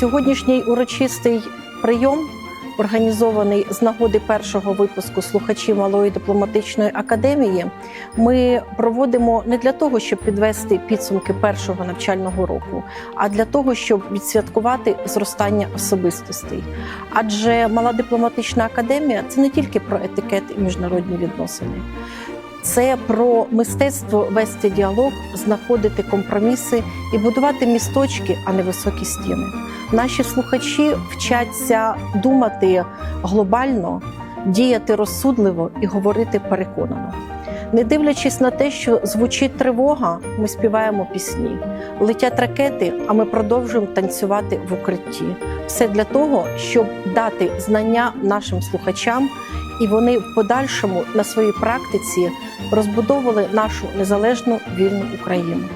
Сьогоднішній урочистий прийом, організований з нагоди першого випуску слухачів малої дипломатичної академії, ми проводимо не для того, щоб підвести підсумки першого навчального року, а для того, щоб відсвяткувати зростання особистостей. Адже мала дипломатична академія це не тільки про етикет і міжнародні відносини. Це про мистецтво вести діалог, знаходити компроміси і будувати місточки, а не високі стіни. Наші слухачі вчаться думати глобально, діяти розсудливо і говорити переконано. Не дивлячись на те, що звучить тривога, ми співаємо пісні, летять ракети, а ми продовжуємо танцювати в укритті. Все для того, щоб дати знання нашим слухачам, і вони в подальшому на своїй практиці розбудовували нашу незалежну вільну Україну.